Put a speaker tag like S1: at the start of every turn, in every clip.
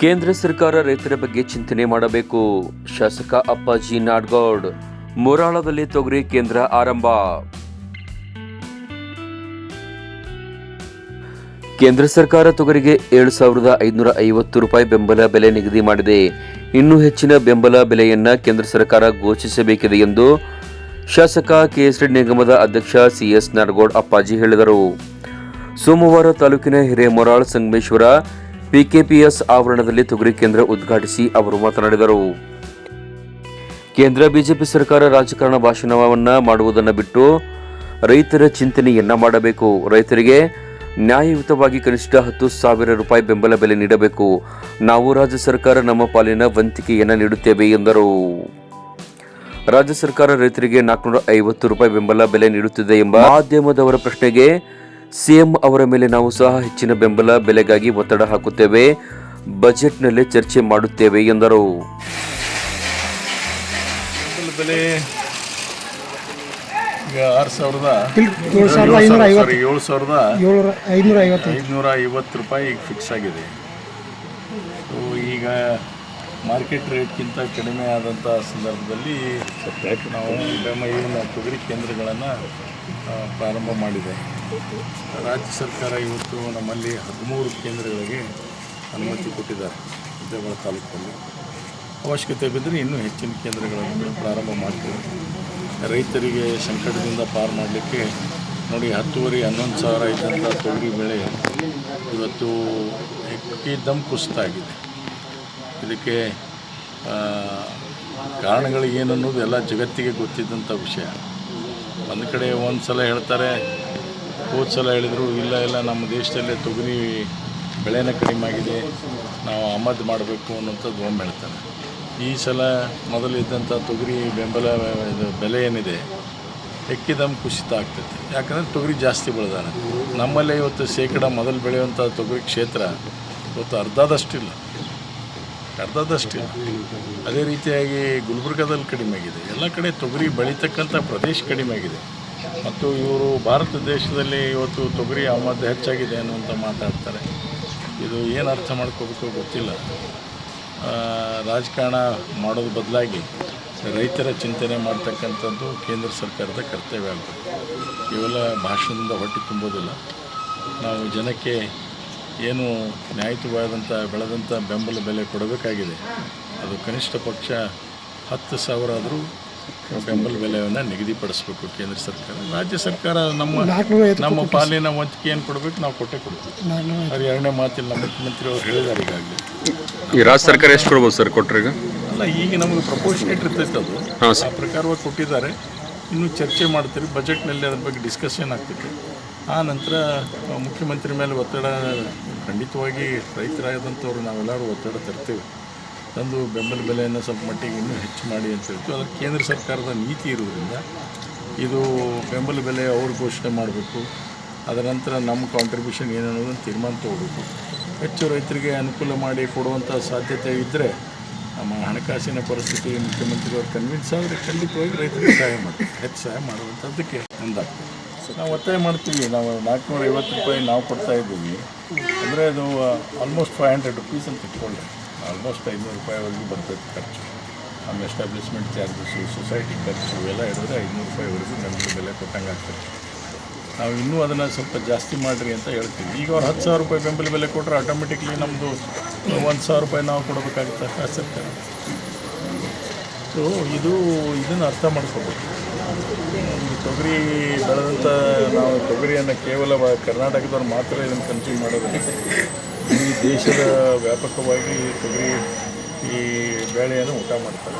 S1: ಕೇಂದ್ರ ಸರ್ಕಾರ ರೈತರ ಬಗ್ಗೆ ಚಿಂತನೆ ಮಾಡಬೇಕು. ಶಾಸಕ ಅಪ್ಪಾಜಿ ನಾಡ್ಗೌಡ್, ಮೊರಾಳದಲ್ಲಿ ತೊಗರಿ ಕೇಂದ್ರ ಆರಂಭ. ಕೇಂದ್ರ ಸರ್ಕಾರ ತೊಗರಿಗೆ ಏಳು ಸಾವಿರದ ಐದುನೂರ ಐವತ್ತು ರೂಪಾಯಿ ಬೆಂಬಲ ಬೆಲೆ ನಿಗದಿ ಮಾಡಿದೆ. ಇನ್ನೂ ಹೆಚ್ಚಿನ ಬೆಂಬಲ ಬೆಲೆಯನ್ನ ಕೇಂದ್ರ ಸರ್ಕಾರ ಘೋಷಿಸಬೇಕಿದೆ ಎಂದು ಶಾಸಕ ಕೆಎಸ್ ನಿಗಮದ ಅಧ್ಯಕ್ಷ ಸಿಎಸ್ ನಾಡಗೌಡ್ ಅಪ್ಪಾಜಿ ಹೇಳಿದರು. ಸೋಮವಾರ ತಾಲೂಕಿನ ಹಿರೇಮೊರಾಳ್ ಸಂಗಮೇಶ್ವರ ಪಿಕೆಪಿಎಸ್ ಆವರಣದಲ್ಲಿ ತೊಗರಿ ಕೇಂದ್ರ ಉದ್ಘಾಟಿಸಿ ಅವರು ಮಾತನಾಡಿದರು. ಕೇಂದ್ರ ಬಿಜೆಪಿ ಸರ್ಕಾರ ರಾಜಕಾರಣ ಭಾಷಣವನ್ನು ಮಾಡುವುದನ್ನು ಬಿಟ್ಟು ರೈತರ ಚಿಂತನೆಯನ್ನ ಮಾಡಬೇಕು. ರೈತರಿಗೆ ನ್ಯಾಯಯುತವಾಗಿ ಕನಿಷ್ಠ ಹತ್ತು ಸಾವಿರ ರೂಪಾಯಿ ಬೆಂಬಲ ಬೆಲೆ ನೀಡಬೇಕು. ನಾವು ರಾಜ್ಯ ಸರ್ಕಾರ ನಮ್ಮ ಪಾಲಿನ ವಂತಿಕೆಯನ್ನು ನೀಡುತ್ತೇವೆ ಎಂದರು. ರಾಜ್ಯ ಸರ್ಕಾರ ರೈತರಿಗೆ ನಾಲ್ಕುನೂರ ಐವತ್ತು ರೂಪಾಯಿ ಬೆಂಬಲ ಬೆಲೆ ನೀಡುತ್ತಿದೆ ಎಂಬ ಮಾಧ್ಯಮದವರ ಪ್ರಶ್ನೆಗೆ ಸಿಎಂ ಅವರ ಮೇಲೆ ನಾವು ಸಹ ಹೆಚ್ಚಿನ ಬೆಂಬಲ ಬೆಲೆಗಾಗಿ ಒತ್ತಡ ಹಾಕುತ್ತೇವೆ. ಬಜೆಟ್ನಲ್ಲಿ ಚರ್ಚೆ ಮಾಡುತ್ತೇವೆ ಎಂದರು.
S2: ಬೆಲೆ ಈಗ ಆರು ಸಾವಿರದ
S3: ಏಳು ಸಾವಿರದ ಐನೂರ ಐವತ್ತು
S2: ಏಳು ಸಾವಿರದ
S3: ಏಳ್ನೂರ ಐನೂರ ಐವತ್ತು
S2: ಐದುನೂರ ಐವತ್ತು ರೂಪಾಯಿ ಈಗ ಫಿಕ್ಸ್ ಆಗಿದೆ. ಸೊ ಈಗ ಮಾರ್ಕೆಟ್ ರೇಟ್ಗಿಂತ ಕಡಿಮೆ ಆದಂಥ ಸಂದರ್ಭದಲ್ಲಿ ನಾವು ಬೆಮ್ಮ ಇವನ್ನ ತೊಗರಿ ಕೇಂದ್ರಗಳನ್ನು ಪ್ರಾರಂಭ ಮಾಡಿದೆ. ರಾಜ್ಯ ಸರ್ಕಾರ ಇವತ್ತು ನಮ್ಮಲ್ಲಿ ಹದಿಮೂರು ಕೇಂದ್ರಗಳಿಗೆ ಅನುಮತಿ ಕೊಟ್ಟಿದ್ದಾರೆ ವಿಜಯವಾಡ ತಾಲೂಕಲ್ಲಿ. ಅವಶ್ಯಕತೆ ಬಿದ್ದರೆ ಇನ್ನೂ ಹೆಚ್ಚಿನ ಕೇಂದ್ರಗಳನ್ನು ಪ್ರಾರಂಭ ಮಾಡ್ತೀವಿ. ರೈತರಿಗೆ ಸಂಕಟದಿಂದ ಪಾರು ಮಾಡಲಿಕ್ಕೆ ನೋಡಿ ಹತ್ತುವರೆ ಹನ್ನೊಂದು ಸಾವಿರ ಇದ್ದಂಥ ತೊಗರಿ ಬೆಳೆ ಇವತ್ತು ದಮ್ ಕುಸಿತ ಆಗಿದೆ ಇದಕ್ಕೆ ಕಾರಣಗಳಿಗೇನನ್ನೋದು ಎಲ್ಲ ಜಗತ್ತಿಗೆ ಗೊತ್ತಿದ್ದಂಥ ವಿಷಯ. ಒಂದು ಕಡೆ ಒಂದು ಸಲ ಹೇಳ್ತಾರೆ ಹೋದ ಸಲ ಹೇಳಿದರು, ಇಲ್ಲ ಇಲ್ಲ, ನಮ್ಮ ದೇಶದಲ್ಲೇ ತೊಗರಿ ಬೆಳೆನ ಕಡಿಮೆ ಆಗಿದೆ, ನಾವು ಆಮದು ಮಾಡಬೇಕು ಅನ್ನೋಂಥದ್ದು ಒಮ್ಮೆ ಹೇಳ್ತಾರೆ. ಈ ಸಲ ಮೊದಲಿದ್ದಂಥ ತೊಗರಿ ಬೆಂಬಲ ಇದು ಬೆಲೆ ಏನಿದೆ ಎಕ್ಕಿದಮ್ ಕುಸಿತ ಆಗ್ತೈತೆ. ಯಾಕಂದರೆ ತೊಗರಿ ಜಾಸ್ತಿ ಬೆಳೆದಾರೆ. ನಮ್ಮಲ್ಲೇ ಇವತ್ತು ಶೇಕಡ ಮೊದಲು ಬೆಳೆಯುವಂಥ ತೊಗರಿ ಕ್ಷೇತ್ರ ಇವತ್ತು ಅರ್ಧದಷ್ಟಿಲ್ಲ. ಅರ್ಧದಷ್ಟಿಲ್ಲ. ಅದೇ ರೀತಿಯಾಗಿ ಗುಲ್ಬರ್ಗದಲ್ಲಿ ಕಡಿಮೆ ಆಗಿದೆ. ಎಲ್ಲ ಕಡೆ ತೊಗರಿ ಬೆಳೀತಕ್ಕಂಥ ಪ್ರದೇಶ ಕಡಿಮೆ ಆಗಿದೆ. ಮತ್ತು ಇವರು ಭಾರತ ದೇಶದಲ್ಲಿ ಇವತ್ತು ತೊಗರಿ ಆಮದು ಹೆಚ್ಚಾಗಿದೆ ಅನ್ನುವಂಥ ಮಾತಾಡ್ತಾರೆ. ಇದು ಏನು ಅರ್ಥ ಮಾಡ್ಕೋಬೇಕು ಗೊತ್ತಿಲ್ಲ. ರಾಜಕಾರಣ ಮಾಡೋದು ಬದಲಾಗಿ ರೈತರ ಚಿಂತನೆ ಮಾಡ್ತಕ್ಕಂಥದ್ದು ಕೇಂದ್ರ ಸರ್ಕಾರದ ಕರ್ತವ್ಯ ಆಗಬೇಕು. ಇವೆಲ್ಲ ಭಾಷಣದಿಂದ ಹೊಟ್ಟೆ ತುಂಬೋದಿಲ್ಲ. ನಾವು ಜನಕ್ಕೆ ಏನು ನ್ಯಾಯಯುತವಾದಂಥ ಬೆಳೆದಂಥ ಬೆಂಬಲ ಬೆಲೆ ಕೊಡಬೇಕಾಗಿದೆ. ಅದು ಕನಿಷ್ಠ ಪಕ್ಷ ಹತ್ತು ಸಾವಿರ ಆದರೂ ಬೆಂಬಲ ಬೆಲೆಯನ್ನು ನಿಗದಿಪಡಿಸಬೇಕು ಕೇಂದ್ರ ಸರ್ಕಾರ. ರಾಜ್ಯ ಸರ್ಕಾರ ನಮ್ಮ ನಮ್ಮ ಪಾಲಿನ ವಂತಿಕೆ ಏನು ಕೊಡಬೇಕು? ನಾವು ಕೊಟ್ಟೆ ಕೊಡ್ತೀವಿ. ಅದು ಎರಡನೇ ಮಾತಿಲ್ಲ ನಮ್ಮ ಮುಖ್ಯಮಂತ್ರಿ ಅವರು ಹೇಳಿದ್ದಾರೆ ಈಗಾಗಲೇ.
S1: ಈ ರಾಜ್ಯ ಸರ್ಕಾರ ಎಷ್ಟು ಕೊಡ್ಬೋದು ಸರ್ ಕೊಟ್ಟರೆ ಈಗ?
S2: ಅಲ್ಲ ಈಗ ನಮಗೆ ಪ್ರಪೋಷನೇಟ್ ಇರ್ತೈತೆ ಅದು. ಆ ಪ್ರಕಾರವಾಗಿ ಕೊಟ್ಟಿದ್ದಾರೆ. ಇನ್ನೂ ಚರ್ಚೆ ಮಾಡ್ತೀರಿ ಬಜೆಟ್ನಲ್ಲಿ ಅದ್ರ ಬಗ್ಗೆ ಡಿಸ್ಕಷನ್ ಆಗ್ತೈತೆ. ಆ ನಂತರ ಮುಖ್ಯಮಂತ್ರಿ ಮೇಲೆ ಒತ್ತಡ ಖಂಡಿತವಾಗಿ ರೈತರಾದಂಥವ್ರು ನಾವೆಲ್ಲರೂ ಒತ್ತಡ ತರ್ತೀವಿ. ತಂದು ಬೆಂಬಲ ಬೆಲೆಯನ್ನು ಸ್ವಲ್ಪ ಮಟ್ಟಿಗೆ ಇನ್ನೂ ಹೆಚ್ಚು ಮಾಡಿ ಅಂತ ಹೇಳ್ತೀವಿ. ಅದಕ್ಕೆ ಕೇಂದ್ರ ಸರ್ಕಾರದ ನೀತಿ ಇರೋದ್ರಿಂದ ಇದು ಬೆಂಬಲ ಬೆಲೆ ಅವರು ಘೋಷಣೆ ಮಾಡಬೇಕು. ಅದರ ನಂತರ ನಮ್ಮ ಕಾಂಟ್ರಿಬ್ಯೂಷನ್ ಏನು ಅನ್ನೋದನ್ನು ತೀರ್ಮಾನ ತಗೋಬೇಕು. ಹೆಚ್ಚು ರೈತರಿಗೆ ಅನುಕೂಲ ಮಾಡಿ ಕೊಡುವಂಥ ಸಾಧ್ಯತೆ ಇದ್ದರೆ ನಮ್ಮ ಹಣಕಾಸಿನ ಪರಿಸ್ಥಿತಿ ಮುಖ್ಯಮಂತ್ರಿಗಳು ಕನ್ವಿನ್ಸ್ ಆದರೆ ಖಂಡಿತವಾಗಿ ರೈತರಿಗೆ ಸಹಾಯ ಮಾಡ್ತೀವಿ ಹೆಚ್ಚು ಸಹಾಯ ಮಾಡುವಂಥದ್ದಕ್ಕೆ ಮುಂದಾಗ್ತದೆ ನಾವು ಒತ್ತಾಯ ಮಾಡ್ತೀವಿ. ನಾವು ನಾಲ್ಕುನೂರ ಐವತ್ತು ರೂಪಾಯಿ ನಾವು ಕೊಡ್ತಾ ಇದ್ದೀವಿ. ಅಂದರೆ ಅದು ಆಲ್ಮೋಸ್ಟ್ ಫೈವ್ ಹಂಡ್ರೆಡ್ ರುಪೀಸ್ ಅಂತ ಇಟ್ಕೊಳ್ಳಿ. ಆಲ್ಮೋಸ್ಟ್ ಐನೂರು ರೂಪಾಯಿವರೆಗೂ ಬರ್ತೈತೆ ಖರ್ಚು ನಮ್ಮ ಎಸ್ಟಾಬ್ಲಿಷ್ಮೆಂಟ್ ಚಾರ್ಜಸ್ಸು ಸೊಸೈಟಿ ಖರ್ಚು ಎಲ್ಲ ಹಿಡಿದ್ರೆ ಐನೂರು ರೂಪಾಯಿವರೆಗೂ ನಮಗೆ ಬೆಲೆ ಕೊಟ್ಟಂಗೆ ಆಗ್ತದೆ. ನಾವು ಇನ್ನೂ ಅದನ್ನು ಸ್ವಲ್ಪ ಜಾಸ್ತಿ ಮಾಡಿರಿ ಅಂತ ಹೇಳ್ತೀವಿ. ಈಗ ಅವ್ರು ಹತ್ತು ಸಾವಿರ ರೂಪಾಯಿ ಬೆಂಬಲ ಬೆಲೆ ಕೊಟ್ಟರೆ ಆಟೋಮೆಟಿಕ್ಲಿ ನಮ್ಮದು ಒಂದು ಸಾವಿರ ರೂಪಾಯಿ ನಾವು ಕೊಡಬೇಕಾಗುತ್ತೆ ಸರ್ಕಾರ ಸೊ ಇದು ಇದನ್ನು ಅರ್ಥ ಮಾಡ್ಕೋಬೇಕು. ತೊಗರಿ ಬೆಳೆದಂಥ ನಾವು ತೊಗರಿಯನ್ನು ಕೇವಲ ಕರ್ನಾಟಕದವ್ರು ಮಾತ್ರ ಇದನ್ನು ಕನ್ಸ್ಯೂಮ್ ಮಾಡೋದಿಲ್ಲ ಈ ದೇಶದ ವ್ಯಾಪಕವಾಗಿ ತೊಗರಿ ಈ ಬೇಳೆಯನ್ನು ಊಟ ಮಾಡ್ತಾರೆ.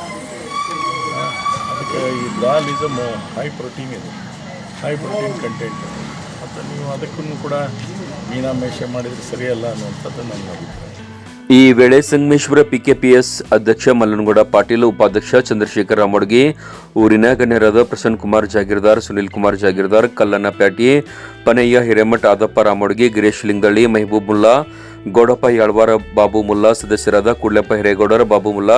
S2: ಅದಕ್ಕೆ ಈ dal is a high protein ಇದೆ. ಹೈ ಪ್ರೋಟೀನ್ ಕಂಟೆಂಟ್ ಮತ್ತು ನೀವು ಅದಕ್ಕೂ ಕೂಡ ಮೀನಾಮೇಷ ಮಾಡಿದರೆ ಸರಿಯಲ್ಲ ಅನ್ನುವಂಥದ್ದು ನನ್ನ ಅಭಿಪ್ರಾಯ.
S1: ಈ ವೇಳೆ ಸಂಗಮೇಶ್ವರ ಪಿಕೆಪಿಎಸ್ ಅಧ್ಯಕ್ಷ ಮಲ್ಲನಗೌಡ ಪಾಟೀಲ್, ಉಪಾಧ್ಯಕ್ಷ ಚಂದ್ರಶೇಖರ್ ರಾಮೋಡ್ಗಿ, ಊರಿನ ಗಣ್ಯರಾದ ಪ್ರಸನ್ನ ಕುಮಾರ್ ಜಾಗೀರ್ದಾರ್, ಸುನೀಲ್ ಕುಮಾರ್ ಜಾಗೀರ್ದಾರ್ ಕಲ್ಲಣ್ಣ ಪ್ಯಾಟಿ ಪನಯ್ಯ ಹಿರೇಮಠ ಆದಪ್ಪ ರಾಮೋಡ್ಗಿ, ಗಿರೀಶ್ ಲಿಂಗಳ್ಳಿ, ಮೆಹಬೂಬ್ ಮುಲ್ಲಾ ಗೌಡಪ್ಪ ಯಾಳ್ವಾರ, ಬಾಬು ಮುಲ್ಲಾ ಸದಸ್ಯರಾದ ಕುಡ್ಲೆಪ್ಪ ಹಿರೇಗೌಡರ, ಬಾಬು ಮುಲ್ಲಾ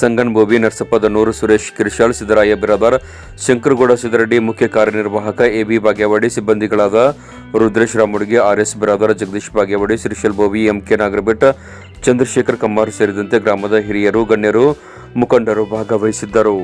S1: ಸಂಗನ್ ಬೋಬಿ ನರಸಪ್ಪ ದನೂರು, ಸುರೇಶ್ ಕಿರ್ಶಾಳ್ ಸಿದ್ದರಾಯ ಬಿರಾದಾರ್, ಶಂಕರಗೌಡ, ಸಿದ್ದರೆಡ್ಡಿ ಮುಖ್ಯ ಕಾರ್ಯನಿರ್ವಾಹಕ ಎಬಿ ಬಾಗೇವಾಡಿ, ಸಿಬ್ಬಂದಿಗಳಾದ ರುದ್ರೇಶ್ ರಾಮುಡಿಗೆ ಆರ್ಎಸ್ ಬಿರಾದಾರ್, ಜಗದೀಶ್ ಬಾಗೇವಾಡಿ, ಶ್ರೀಶಲ್ ಬೋವಿ, ಎಂಕೆ ನಾಗರಭಟ್ ಚಂದ್ರಶೇಖರ್ ಕಮ್ಮಾರ್ ಸೇರಿದಂತೆ ಗ್ರಾಮದ ಹಿರಿಯರು, ಗಣ್ಯರು, ಮುಖಂಡರು ಭಾಗವಹಿಸಿದ್ದರು.